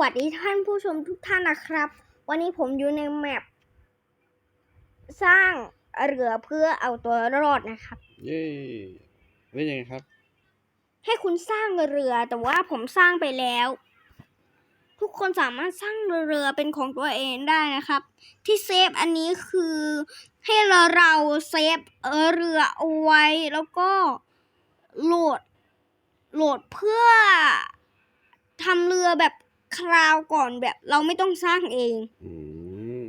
วัสดีท่านผู้ชมทุกท่านนะครับ วันนี้ผมอยู่ในแมปสร้างเรือเพื่อเอาตัวรอดนะครับ เย้เล่นยังไงครับ ให้คุณสร้างเรือแต่ว่าผมสร้างไปแล้ว ทุกคนสามารถสร้างเรือเป็นของตัวเองได้นะครับ ที่เซฟอันนี้คือให้เราเราเซฟเรือเอาไว้แล้วก็โหลดโหลดเพื่อทำเรือแบบ คราวก่อนแบบเราไม่ต้องสร้างเอง อืม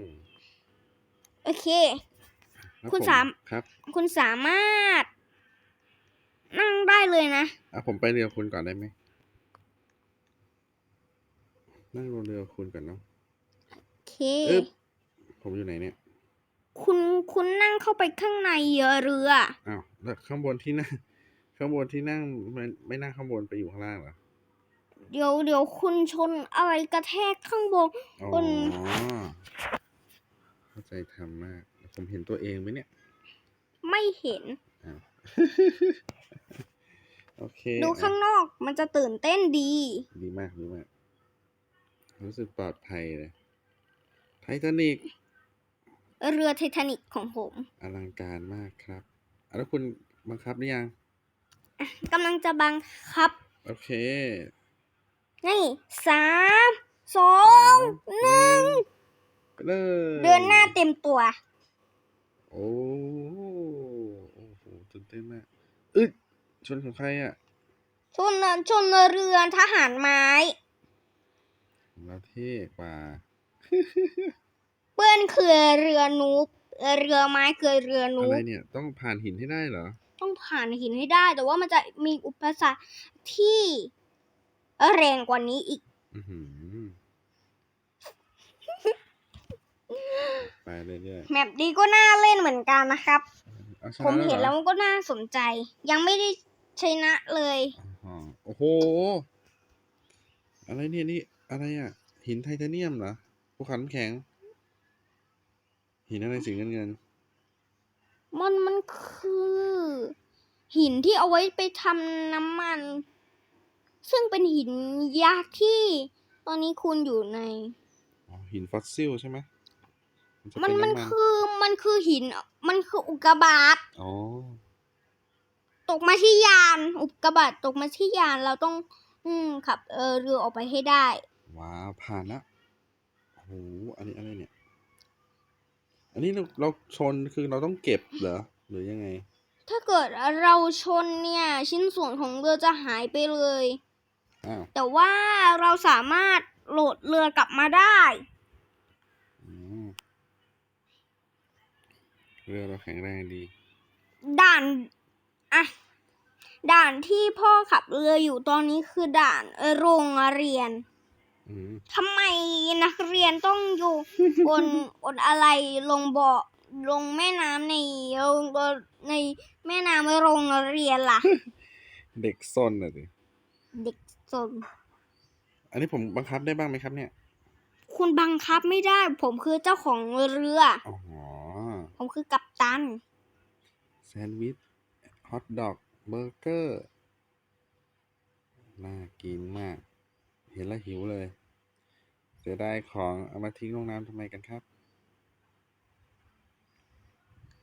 โอเครับคุณผสาม ครับคุณสามารถ นั่งได้เลยนะ อะผมไปเรือคุณก่อนได้ไหมนั่งบนเรือคุณก่อนเนาะ โอเคอึ๊บผมอยู่ไหนเนี่ยคุณคุณนั่งเข้าไปข้างในเรือ อ้าวแล้วข้างบนที่นั่ง ข้างบนที่นั่งไม่ไม่นั่งข้างบนไปอยู่ข้างล่างเหรอ เดี๋ยวเดี๋ยวคุณชนอะไรกระแทกข้างบนอ๋อคุณเข้าใจทำมาก ผมเห็นตัวเองไหมเนี่ย ไม่เห็นอ้าวโอเค ดูข้างนอกมันจะตื่นเต้นดี ดีมากดีมาก รู้สึกปลอดภัยเลย ไททานิกเรือไททานิกของผม อลังการมากครับอะแล้วคุณบังคับหรือยังกำลังจะบังคับ โอเค นี่สามสองหนึ่งไปเลยเดินหน้าเต็มตัว โอ้โอ้โหตื่นเต้นมากอึดชนของใครอะ ชนชนเรือทหารไม้ของเราเท่กว่า เปื้อนคือเรือนูบเรือไม้คือเรือนูอะไรบเนี่ย ต้องผ่านหินให้ได้เหรอ ต้องผ่านหินให้ได้ แต่ว่ามันจะมีอุปสรรคที่ แรงกว่านี้อีกอือหือไปเรื่อยแมปนี้ก็น่าเล่นเหมือนกันนะครับๆเอาชผมนะเห็นเหรแล้อวมันก็น่าสนใจ ยังไม่ได้ชนะเลยอ๋อโอ้โห อะไรเนี่ยนี่ อะไรอะ หินไทเทเนียมเหรอภูเขาน้ำแข็ง หินอะไรสีเงินเงินมันมันคือ หินที่เอาไว้ไปทำน้ำมัน ซึ่งเป็นหินยักษ์ที่ตอนนี้คุณอยู่ใน อ๋อหินฟอสซิลใช่ไหมจะมันเป็มันำคือมันคือหิน มันคืออุกกาบาตอ๋อตกมาที่ยาน อุกกาบาตตกมาที่ยานเราต้อง อืมขับเออเรือออกไปให้ได้ ว้าวผ่านละโอ้โหอันนี้อะไรเนี่ย อันนี้เราเราชนคือเราต้องเก็บเหรอหรือยังไงถ้าเกิดเราชนเนี่ย ชิ้นส่วนของเรือจะหายไปเลยอ้าว แต่ว่าเราสามารถโหลดเรือกลับมาได้อืมเรือเราแข็งแรงดี ด่านอะด่านที่พ่อขับเรืออยู่ตอนนี้คือด่านโรงเรียนอืมทำไมนักเรียนต้องอยู่บนบนอะไรลงบ่อลงแม่น้ำในลงในแม่น้ำโรงเรียนล่ะ เด็กซนอะสิเด็ก สนอันนี้ผมบังคับได้บ้างไหมครับเนี่ย คุณบังคับไม่ได้ ผมคือเจ้าของเรือ อ๋อ ผมคือกัปตัน แซนด์วิช ฮอทดอก เบอร์เกอร์ น่ากินมาก เห็นแล้วหิวเลย เสียดายของเอามาทิ้งลงน้ำทำไมกันครับ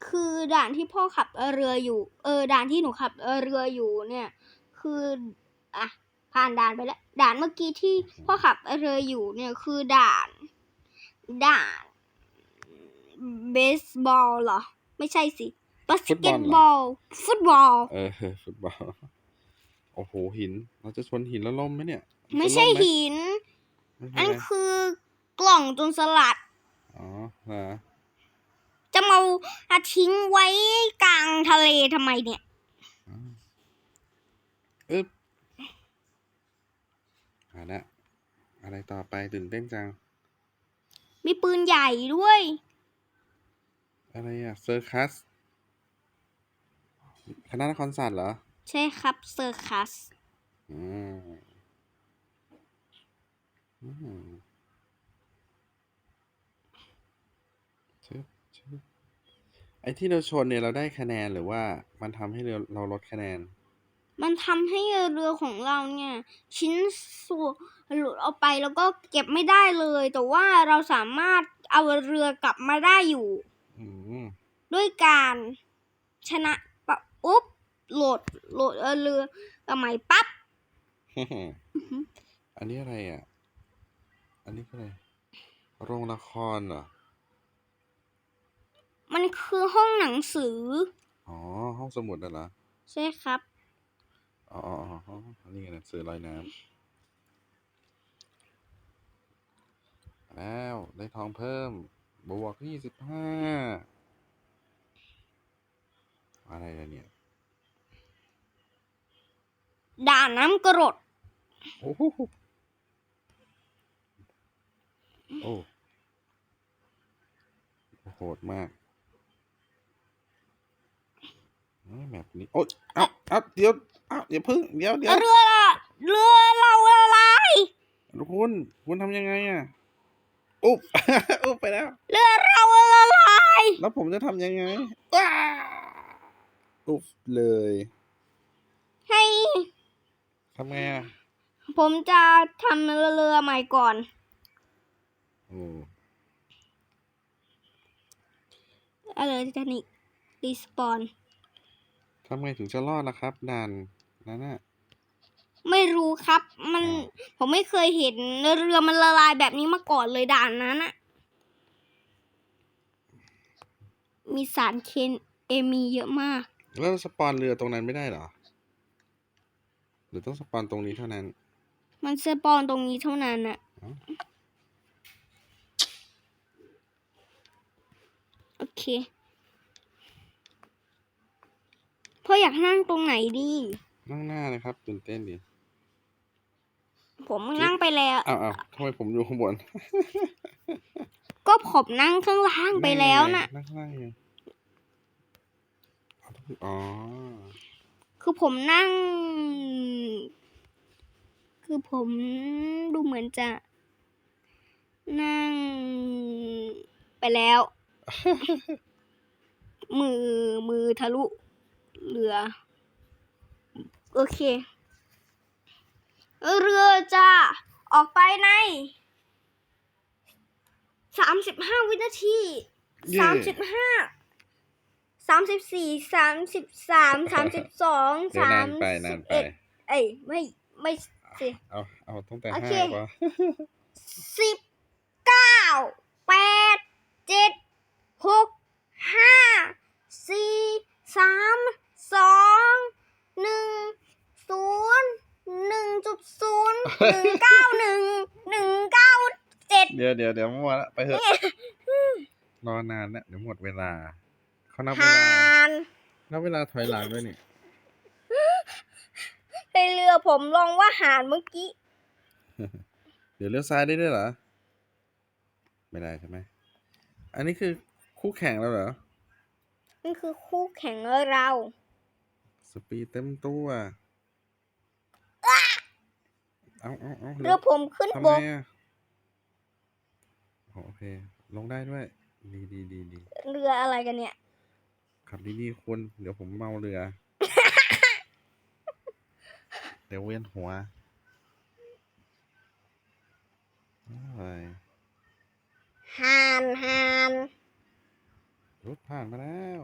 คือด่านที่พ่อขับเรืออยู่ เออ ด่านที่หนูขับเรืออยู่เนี่ย คือ อะ ผ่านด่านไปแล้ว ด่านเมื่อกี้ที่พ่อขับเรืออยู่เนี่ยคือด่าน ด่านเบสบอลเหรอ ไม่ใช่สิบาสเกตบอล ฟุตบอล เออ ฟุตบอล โอ้โห หิน เราจะชนหินแล้วล่มไหมเนี่ย ไม่จะใช่ล่มไหมหินไม่เป็อันนไรคือกล่องจนสลัด อ๋อเหรอจะมาเอาทิ้งไว้กลางทะเลทำไมเนี่ยอ๋ออึ๊บเอาละอะไรต่อไปตื่นเต้นจัง มีปืนใหญ่ด้วย อะไรอะเซอร์คัสคณะนครศาสตร์เหรอ ใช่ครับเซอร์คัสอืมอืมชึบชึบไอ้ที่เราชนเนี่ยเราได้คะแนนหรือว่ามันทำให้เราเราลดคะแนน มันทำให้เรือของเราเนี่ย ชิ้นส่วนหลุดออกไปแล้วก็เก็บไม่ได้เลย แต่ว่าเราสามารถเอาเรือกลับมาได้อยู่ อืมด้วยการชนะปะอุ๊บโหลดโหลดเอ่อเรือเอาใหม่ปั๊บอันนี้อะไรอะ อันนี้คืออะไร โรงละครเหรอ มันคือห้องหนังสือ อ๋อ ห้องสมุดน่ะเหรอ ใช่ครับ อ๋ออ๋อนนี้ไงหนังสือลอยน้ำแล้วได้ทองเพิ่ม บวกยี่สิบห้าอะไรล่ะเนี่ย ด่านน้ำกรด โอ้โหโอ้โหดมากแบบนี้ โอ๊ยเอ้าเอ้าเดี๋ยว อ้าเดี๋ยวพึ่งเดี๋ยวเดี๋ยวเรือละเรือเราละลายคุณคุณทำยังไงอะอุ๊บอุ๊บไปแล้ว เรือเราละลาย แล้วผมจะทำยังไงว้าอุ๊บเลยให้ทำไงอะผมจะทำเรือใหม่ก่อนโอ้อะไรทานิกรีสปอนทำไงถึงจะรอดล่ะครับด่าน นั่นน่ะไม่รู้ครับ มันอ้าวผมไม่เคยเห็นเรือมันละลายแบบนี้มาก่อนเลยด่านนั้นอะมีสารเคนเอมีเยอะมาก แล้วสปอนเรือตรงนั้นไม่ได้เหรอ หรือต้องสปอนตรงนี้เท่านั้น มันสปอนตรงนี้เท่านั้นอะอ้าวโอเคพ่ออยากนั่งตรงไหนดี นั่งหน้าเลยครับตื่นเต้นดีผมนั่งไปแล้ว อ้าวอ้าวทำไมผมอยู่ข้างบน ก็ผมนั่งข้างล่างไปแล้วน่ะ นั่งข้างล่างไงอ๋อ คือผมนั่ง คือผมดูเหมือนจะ นั่ง ไปแล้ว มือมือทะลุเรือ โอเค เรือจะออกไปในสามสิบห้าวินาทีเย่สามสิบห้าสามสิบสี่สามสิบสามสามสิบสองเดี๋ยวสานามนไปนานไปเอ็ดเอ้ยไม่ไม่สิเอาเอาตั้งแต่โอห้าเคกว่าสิบเก้าแปดเจ็ดหกห้าสี่สามสอง หนึ่งศูนย์หนึ่งจุดศูนย์หนึ่งเก้าหนึ่งหนึ่งเก้าเจ็ดเดี๋ยวเดี๋ยวเดี๋ยวมั่วละไปเถอะรอนานนะเดี๋ยวหมดเวลาเขานับเวผ่าลานนับเวลาถอยหลังด้วยนี่ในเรือผมลองว่าหารเมื่อกี้ เดี๋ยวเลี้ยวซ้ายได้ด้วยเหรอ ไม่ได้ใช่ไหม อันนี้คือคู่แข่งแล้วเหรอนี่คือคู่แข่งเรา สปีดเต็มตัว เอาเอาเอาเรือผมขึ้นทำบไงกอะโอเค ลงได้ด้วย ดีดีดีดีเรืออะไรกันเนี่ย ขับดีๆคุณ เดี๋ยวผมเมาเรือ เดี๋ยวเวียนหัวอะไรหานหานรถผ่านมาแล้ว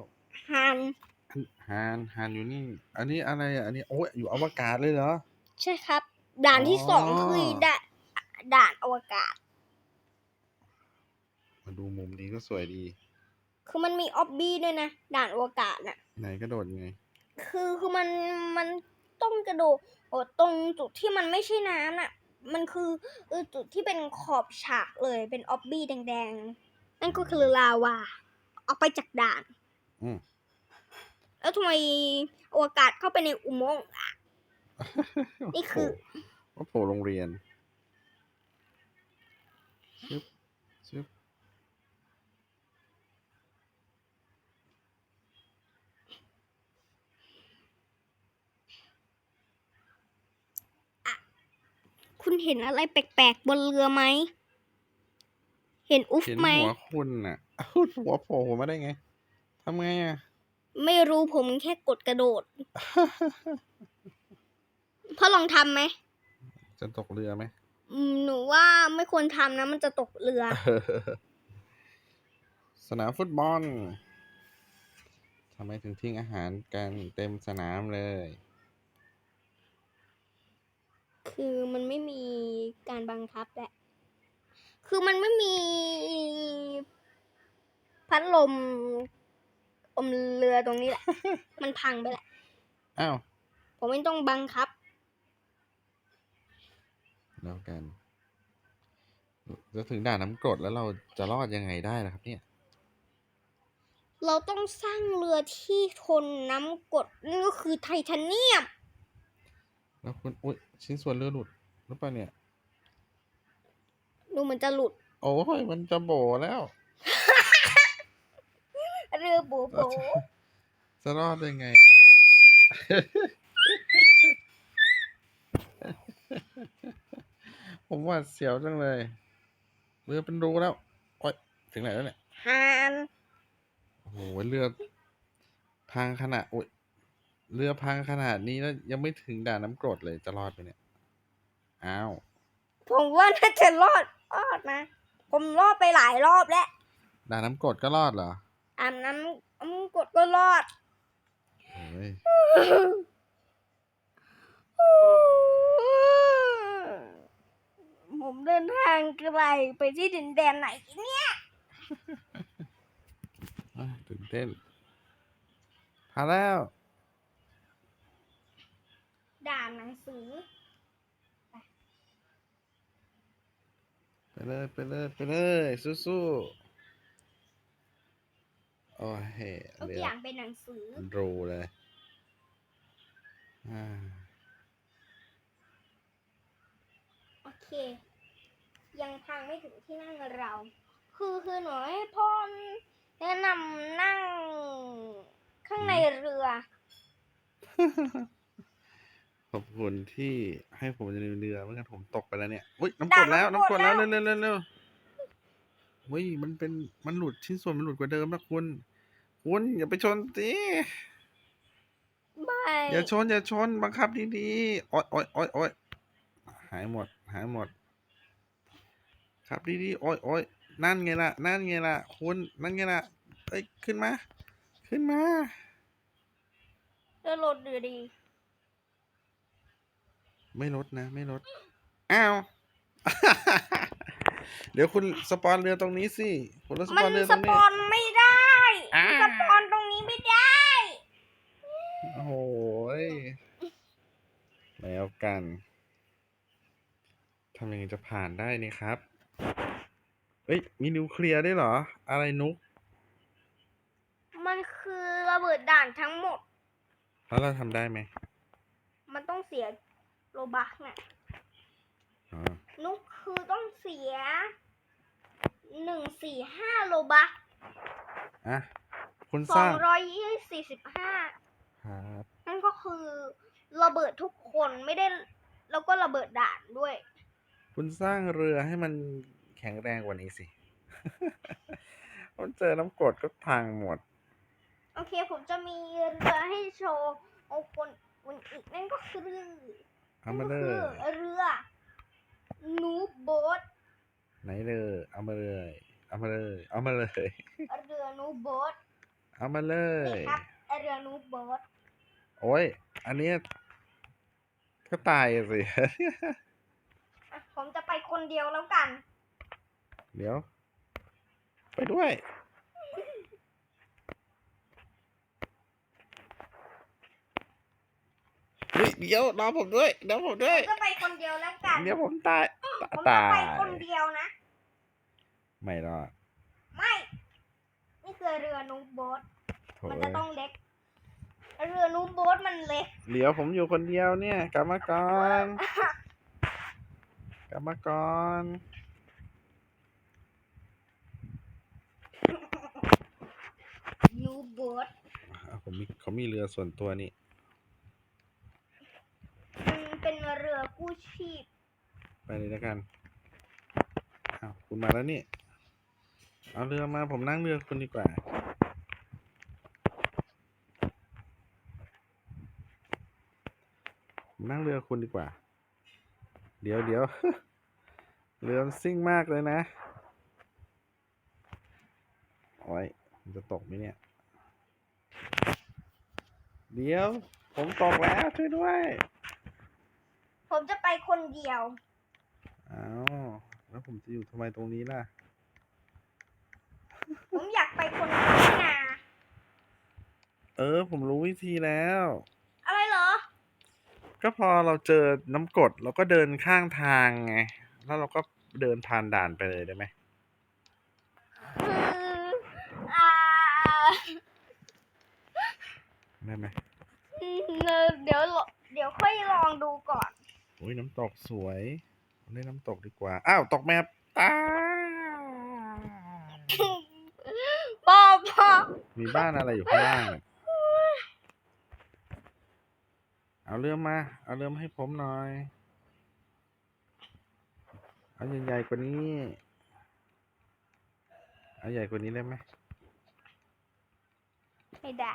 หานอัน หานหานอยู่นี่ อันนี้อะไรอะอันนี้โอ้ยอยู่อวกาศเลยเหรอ ใช่ครับ ด่านที่สองอ๋อคือด่านด่านอวกาศ มาดูมุมนี้ก็สวยดี คือมันมีออบบี้ด้วยนะ ด่านอวกาศน่ะ ไหนกระโดดยังไง คือคือมันมันต้องกระโดดโอ้ตรงจุดที่มันไม่ใช่น้ำน่ะ มันคือเออจุดที่เป็นขอบฉากเลยเป็นออบบี้แดงๆ นั่นก็คือลาวา ออกไปจากด่าน อืม แล้วทำไมอวกาศเข้าไปในอุโมงค์อะ นี่คือว่าโผล่โรงเรียนชึบชึบคุณเห็นอะไรแปลกๆบนเรือไหม เห็นอุฟเห็นไหมหัวคุณน่ะเอ้าหัวโผล่มาได้ไงทำไงอะ ไม่รู้ผมแค่กดกระโดดพ่อลองทำไหม จะตกเรือไหมอืมหนูว่าไม่ควรทำนะ มันจะตกเรือ สนามฟุตบอลทำไมถึงทิ้งอาหารกันเต็มสนามเลย คือมันไม่มีการบังคับแหละ คือมันไม่มีพัดลม อมเรือตรงนี้แหละ มันพังไปแหละ อ้าว ผมไม่ต้องบังคับ แล้วกัน จะถึงด่านน้ำกรดแล้วเราจะรอดยังไงได้ล่ะครับ เนี่ย เราต้องสร้างเรือที่ทนน้ำกรดนั่นก็คือไทเทเนียม แล้วคุณอุ้ยชิ้นส่วนเรือหลุดหรือเปล่าเนี่ย ดูเหมันจะหลุด โอ้ยมันจะโบแล้ว เรือโบโบจะรอดยังไงเนี่ยผมว่าเสียวจังเลย เรือเป็นรูแล้ว โอ๊ย ถึงไหนแล้วเนี่ย ฮานโอ้โห เรือ พังขนาด โอ๊ย เรือพังขนาดนี้แล้วยังไม่ถึงด่านน้ำกรดเลย จะรอดไหมเนี่ย อ้าว ผมว่าน่าจะรอดรอดนะ ผมรอดไปหลายรอบแล้ว ด่านน้ำกรดก็รอดเหรอ อาบน้ำน้ำกรดก็รอดโอ้ยผมเดินทางไกลไปที่ดินแดนไหนเนี่ยอะตื่นเต้นพาแล้ว ด่านหนังสือ ไปเลย ไปเลย ไปเลย สู้ๆ โอ้ยทุกเรืออย่างเป็นหนังสือ รูเลยอ่าโอเค ยังพังไม่ถึงที่นั่งเรา คือคือหนูให้พ่อแนะนำนั่งข้างในเรือ ขอบคุณที่ให้ผมอยู่ในเรือไม่งั้นผมตกไปแล้วเนี่ยอุ้ยน้ำกรดแล้วน้ำกรดแล้วเร็วเร็วเร็วเร็ว เฮ้ยมันเป็นมันหลุดชิ้นส่วนมันหลุดกว่าเดิมนะคุณคุณอย่าไปชนสิไม่อย่าชนอย่าชนบังคับดีๆโอ๊ยโอ๊ยโอ๊ยโอ๊ยหายหมด หายหมดขับดีๆโอ๊ยโอ๊ยนั่นไงล่ะ นั่นไงล่ะ คุณนั่นไงล่ะเอ้ยขึ้นมา ขึ้นมาเรือรถเรือดี ไม่ลดนะ ไม่ลดอ้าว เดี๋ยวคุณสปอนเรือตรงนี้สิคุณสมัปอนนเรือสตรงปนี้ อนไม่ได้อ่า สปอนตรงนี้ไม่ได้ โอ้โหยแล้วกันทำยังไงจะผ่านได้นี่ครับ เอ้ย มีนิวเคลียร์ด้วยเหรอ อะไรนุกมันคือระเบิดด่านทั้งหมด แล้วเราทำได้ไหมมันต้องเสียโลบักน่ะอ๋อนุก คือต้องเสียหนึ่งสี่ห้าโลบักอะคุณสสอร้างงร้อยยี่สี่สิบห้าครับนั่นก็คือระเบิดทุกคนไม่ได้ แล้วก็ระเบิดด่านด้วย คุณสร้างเรือให้มันแข็งแรงกว่านี้สิ มันเจอน้ำกรดก็พังหมด โอเคผมจะมีเรือให้โชว์โอ้คนคนอีกนั่นก็คือ เอามาเลนั่นยก็คือเรือ นูโบ๊ทไหนเลยเอามาเลย เอามาเลย เอามาเลยเรือนูโบ๊ทเอามาเลยนี่ครับเรือนูโบ๊ทโอ้ย อันเนี้ยก็ตายอะสิ อะผมจะไปคนเดียวแล้วกัน เดี๋ยว ไปด้วย เฮ้ยเดี๋ยวรอผมด้วยเดี๋ยวผมด้วยผมจะไปคนเดียวแล้วกัน เดี๋ยวผมตายผมจะตาไปยคนเดียวนะ ไม่รอดไม่ นี่คือเรือนูโบ๊ทโถมันจะต้องเล็ก เรือนูโบ๊ทมันเล็กเดี๋ยวผมอยู่คนเดียวเนี่ยกลับมาก่อนกลับมาก่อนนูโบ๊ทอะผมมีเขามีเรือส่วนตัวนี่มัน เป็นเรือกู้ชีพ ไปเลยแล้วกันอ้าวคุณมาแล้วนี่ เอาเรือมาผมนั่งเรือคุณดีกว่ามนั่งเรือคุณดีกว่า เดี๋ยวเดี๋ยว เรือมันซิ่งมากเลยนะโอ้ยมันจะตกไหมเนี่ย เดี๋ยว ผมตกแล้วช่วยด้วย ผมจะไปคนเดียว อ้าวแล้วผมจะอยู่ทำไมตรงนี้ล่ะ ผมอยากไปคนเดียวนี่นะเออ ผมรู้วิธีแล้ว อะไรเหรอ ก็พอเราเจอน้ำกรดเราก็เดินข้างทางไง แล้วเราก็เดินผ่านด่านไปเลยได้ไหมคืออ่าได้ไหมอืมเดี๋ยวเดี๋ยวค่อยลองดูก่อน โอ้ยน้ำตกสวยเล่นน้ำตกดีกว่า อ้าว ตกแมปตาบอพอมีบ้านอะไรอยู่ข้างล่างอะเอาเรือมา เอาเรือมาให้ผมหน่อย เอาใหญ่ๆกว่านี้ เอาใหญ่กว่านี้ได้ไหม ไม่ได้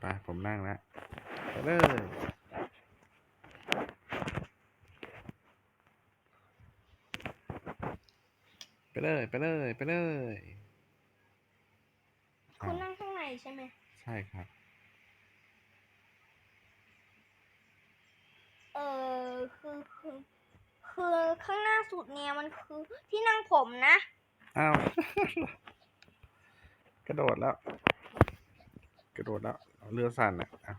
ไป ผมนั่งแล้วไป เลยไปเลยไปเลยไปเลย คุณนั่งข้างในใช่ไหม ใช่ครับ เออคือคือคือข้างหน้าสุดเนี่ยมันคือที่นั่งผมนะ อ้าว กระโดดแล้ว กระโดดแล้ว เรือสั่นอะอ้าว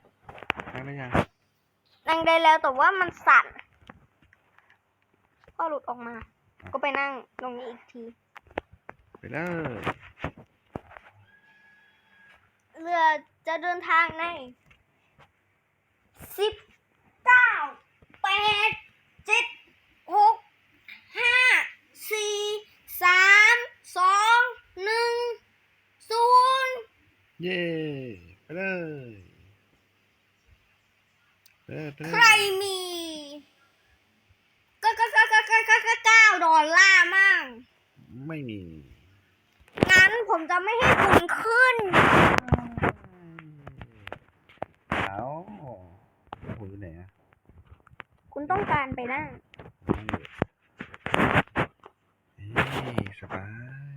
นั่งได้ยัง นั่งได้แล้วแต่ว่ามันสั่น ก็หลุดออกมา ก็ไปนั่งตรงนี้อีกที ไปเลยเรือจะเดินทางในสิบเก้าแปดเจ็ดหกห้าสี่สามสองหนึ่งศูนย์ เย่ไปเลย ไปเลยไปเลย ใครมีก็ก็ก็ก็ก็ก็ก็เก้าดอลลาร์มั่ง ไม่มี งั้นผมจะไม่ให้คุณขึ้น เอาผมอยู่ไหนอะ คุณต้องการไปนั่ง นั่งอยู่เฮ้ยสบาย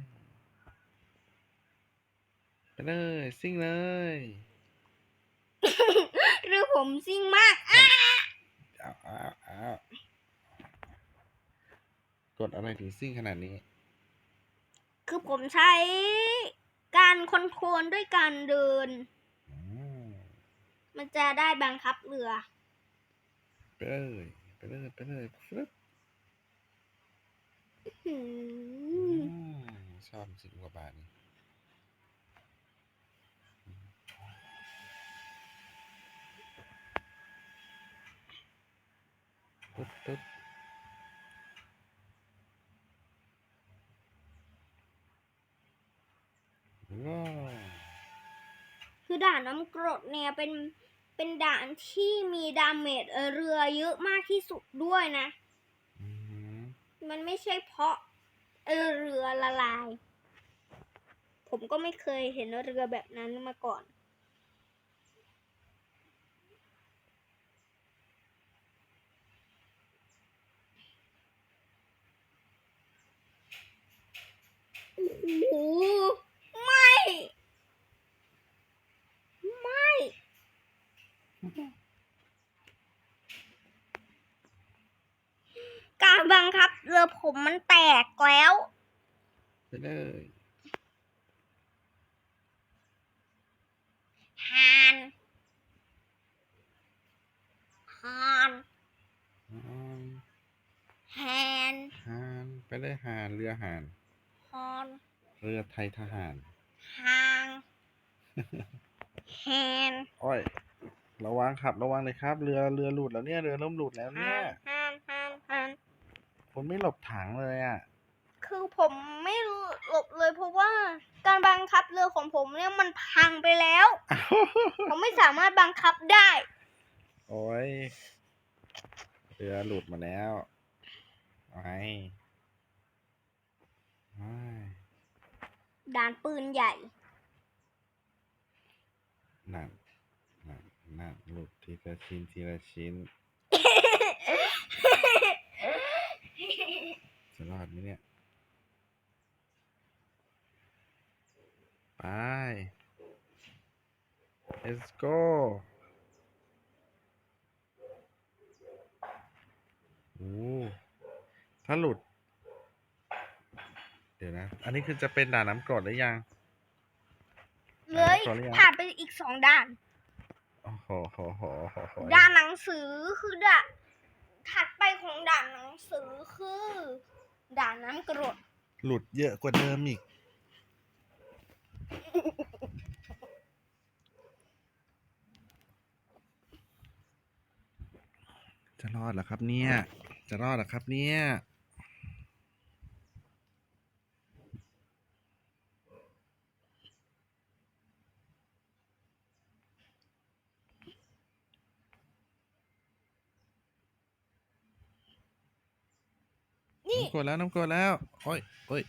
ไปเลย ซิ่งเลย หรือ ผมซิ่งมากอะเอาเอาเอากดอะไรถึงซิ่งขนาดนี้ คือผมใช้การคอนโทรลด้วยการเดินอืมมันจะได้บังคับเรือ ไปเลยไปเลยไปเลยฟึ๊บหือืมมชอบสิบกว่าบาทนี่ ปึ๊บปึ๊บว้าวคือด่านน้ำกรดเนี่ยเป็นเป็นด่านที่มีดาเมจเอ่อเรือเยอะมากที่สุดด้วยนะอืมมันไม่ใช่เพราะเอ่อเรือละลาย ผมก็ไม่เคยเห็นเรือแบบนั้นมาก่อน โอ้โหไม่ ไม่ การบังคับเรือผมมันแตกแล้วไปเลยฮานฮานอ่าแฮนหานไปเลยหานเรือหานฮอน เรือไทยทหารฮางแฮนอ้อย ระวังขับระวังเลยครับ เรือเรือหลุดแล้วเนี่ย เรือเริ่มหลุดแล้วฮาเนี่ยนฮานฮานฮานคุณไม่หลบถังเลยอะ คือผมไม่หลบเลยเพราะว่าการบังคับเรือของผมเนี่ยมันพังไปแล้ว ผมไม่สามารถบังคับได้ โอ้ย เรือหลุดมาแล้วไอ้ไอ้ ด่านปืนใหญ่ นั่นนั่นนั่นหลุดทีละชิ้นทีละชิ้น จะรอดไหมเนี่ย ไป let's go โอ้ถ้าหลุด เดี๋ยวนะ อันนี้คือจะเป็นด่านน้ำกรดหรือยัง เลยขออนุญาต ผ่านไปอีกสองด่าน โอ้โหโหโหโหโหด่านหนังสือคือด่านถัดไปของด่านหนังสือคือด่านน้ำกรดหลุดเยอะกว่าเดิมอีก จะรอดเหรอครับเนี่ย จะรอดเหรอครับเนี่ย นี่ น้ำกรดแล้วน้ำกรดแล้วโอ้ยโอ้ย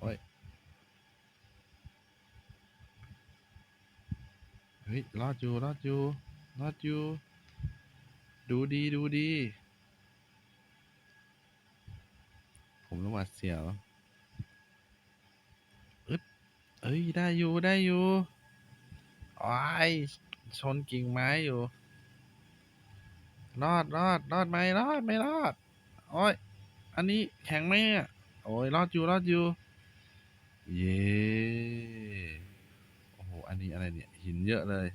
โอ้ยเฮ้ยรอดอยู่รอดอยู่รอดอยู่ดูดีดูดี ผมระหวัดเสียวอึดเอ้ยได้อยู่ได้อยู่อ้ายชนกิ่งไม้อยู่ รอดรอดรอดไหมรอดไม่รอด โอ้ย อันนี้แข็งไหมอะโอ้ยรอดอยู่รอดอยู่ เย้โอ้โห อันนี้อะไรเนี่ย หินเยอะเลย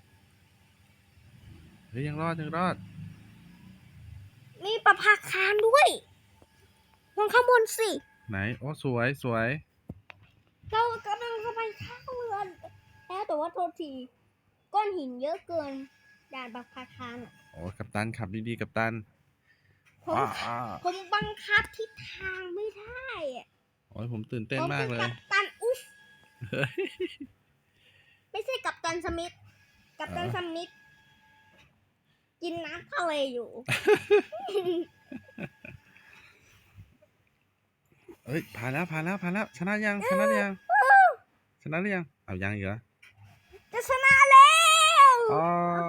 เฮ้ยยังรอดยังรอด มีประภาคารด้วยมองข้างบนสิ ไหน โอ้สวยสวย เรากำลังจะไปข้างเรือแล้วแต่ว่าโทษที ก้อนหินเยอะเกิน ด่านประภาคารอะโอ้กัปตันขับดีๆกัปตันผมอ้าอ้าผมบังคับทิศทางไม่ได้อะโอ้ยผมตื่นเต้นผมมากเป็นเลยกัปตันอุ๊ฟเฮ้ย ไม่ใช่กัปตันสมิธกัปตันอ่า สมิธกินน้ำทะเลอยู่ เอ้ยผ่านแล้วผ่านแล้วผ่านแล้ว ชนะยังชนะหรือยังชนะหรือยังเอายังอีกเหรอจะชนะแล้วโอ้ยเร็วๆๆผม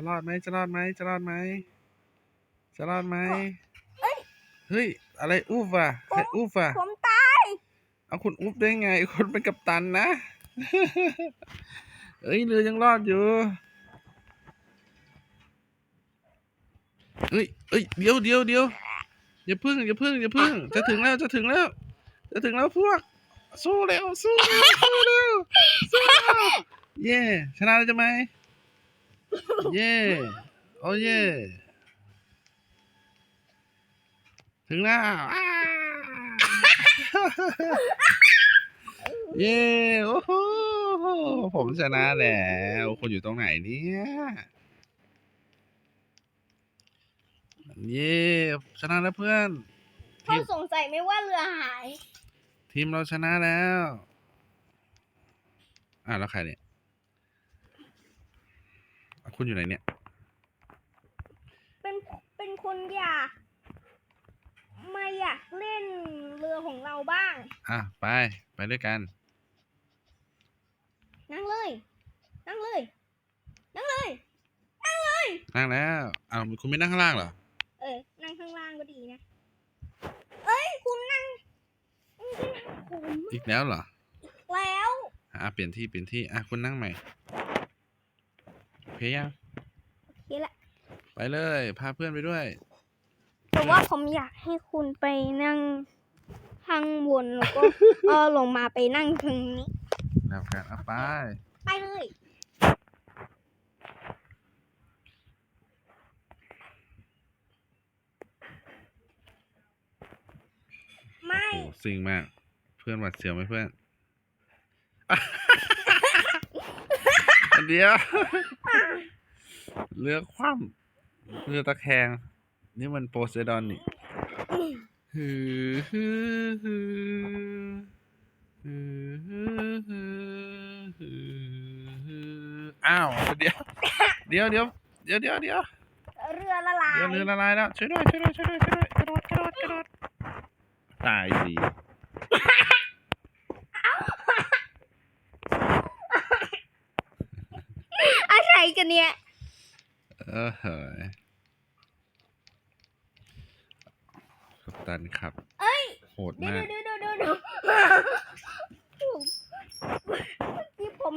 จะรอดไหมจะรอดไหมจะรอดไหมจะรอดไหมเอ้ย เฮ้ย อะไรอูฟอะใครอูฟอะ ผมตาย เอาคุณอูฟได้ไงคนเป็นกัปตันนะ เอ้ยเรือยังรอดอยู่ เอ้ยเอ้ยเดี๋ยวเดี๋ยวเดี๋ยวอย่าพึ่งอย่าพึ่งอย่าพึ่ง จะถึงแล้วจะถึงแล้ว จะถึงแล้วพวก สู้เร็วสู้เร็วสู้เร็วสู้เร็วเย่ชนะแล้วใช่ไหม เย่โอ้เย่ถึงแล้วอ้าเย้โอ้โหผมชนะแล้วคุณอยู่ตรงไหนเนี่ยเย้ชนะแล้วเพื่อนเขาสงสัยไหม่ว่าเรือหาย ทีมเราชนะแล้ว อะแล้วใครเนี่ยอะ คุณอยู่ไหนเนี่ย เป็นเป็นคนอยากมาอยากเล่นเรือของเราบ้าง อะ ไป ไปด้วยกัน นั่งเลย นั่งเลย นั่งเลย นั่งแล้วอ้าวคุณไม่นั่งข้างล่างเหรอ เออ นั่งข้างล่างก็ดีนะ เอ้ย คุณนั่งคุณก็นั่งผมอีกแล้วเหรอ แล้ว อะเปลี่ยนที่เปลี่ยนที่ อะคุณนั่งใหม่ โอเคยังโอเคละไปเลย พาเพื่อนไปด้วย แต่ว่าผมอยากให้คุณไปนั่งข้างบนแล้วก็เออลงมาไปนั่งตรงนี้แล้วกันเอาไป ไปเลยไม่ โอ้ซิงมาก เพื่อนหวัดเสียวไหมเพื่อน เดี๋ยวเรือคว่ำเรือตะแคง นี่มันโปเซดอนนี่ฮือฮือฮือฮือฮือฮือฮืออ้าวเดี๋ยวเดี๋ยวเดี๋ยวเดี๋ยวเดี๋ยวเดี๋ยวเรือละลายเดี๋ยวเรือละลายแล้วช่วยด้วยช่วยด้วยช่วยด้วยช่วยด้วยกระโดดกระโดดกระโดดตายสิ กันเนี่ยเออเฮ้ยกัปตันครับ เอ้ยโหดเดี๋ยวมาก เดี๋ยวเดี๋ยวเดี๋ยวเดี๋ยวเมื่อกี้ผม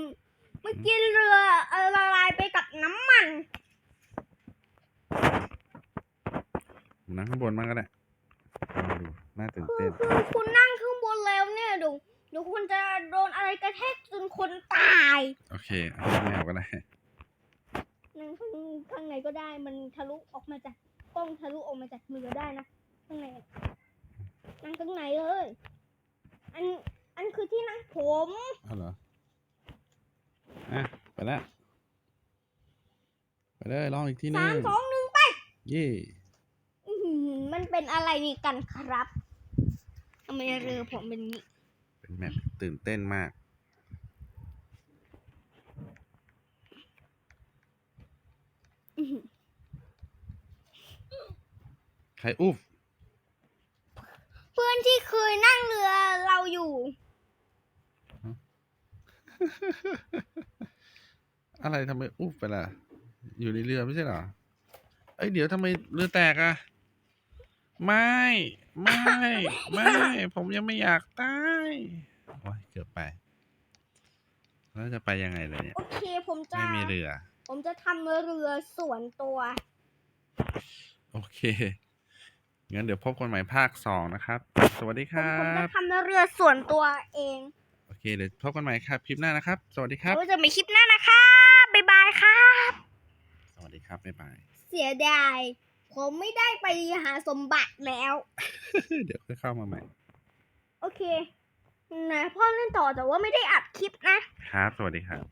เมื่อกี้เรือละลายไปกับน้ำมันผมนั่งข้างบนมากก็ได้ลองดูน่าตื่นคือเต้นคือคุณนั่งข้างบนแล้วเนี่ยเดี๋ยวเดี๋ยวคุณจะโดนอะไรกระแทกจนคนตาย โอเคเอาไม่เอาก็ได้นั่งข้าง ข้างในก็ได้มันทะลุออกมาจากกล้องทะลุออกมาจากเรือได้นะข้างในอะนั่งข้างในเลยอันอันคือที่นั่งผมเอาเหรออะไปแล้วไปเลยลองอีกทีหนึสามงสองหนึ่งไปเย่อื้อหือมันเป็นอะไรนี่กันครับทำไมเรือผมเป็นอย่างนี้เป็นแมปตื่นเต้นมาก อื้อหือ ใครอุ๊บเพื่อนที่เคยนั่งเรือเราอยู่ อะไรทำไมอุ๊บไปล่ะ อยู่ในเรือไม่ใช่เหรอ เอ้ยเดี๋ยวทำไมเรือแตกอะไม่ ไม่ ไม่ ผมยังไม่อยากตายโอ้ยเกือบไป แล้วจะไปยังไงเลยเนี่ย โอเคผมจะไม่มีเรือ ผมจะทำเรือส่วนตัว โอเค งั้นเดี๋ยวพบกันใหม่ภาคสองนะครับ สวัสดีคผมรัผมจะบ ทำเรือส่วนตัวเองโอเค เดี๋ยวพบกันใหม่ครับ คลิปหน้านะครับ สวัสดีครับ เราจะมีคลิปหน้านะคะบ๊ายบายครับสวัสดีครับ บ๊ายบาย เสียดาย ผมไม่ได้ไปหาสมบัติแล้ว เดี๋ยวค่อยเข้ามาใหม่ โอเค นะพ่อเล่นต่อแต่ว่าไม่ได้อัดคลิปนะ ครับ สวัสดีครับ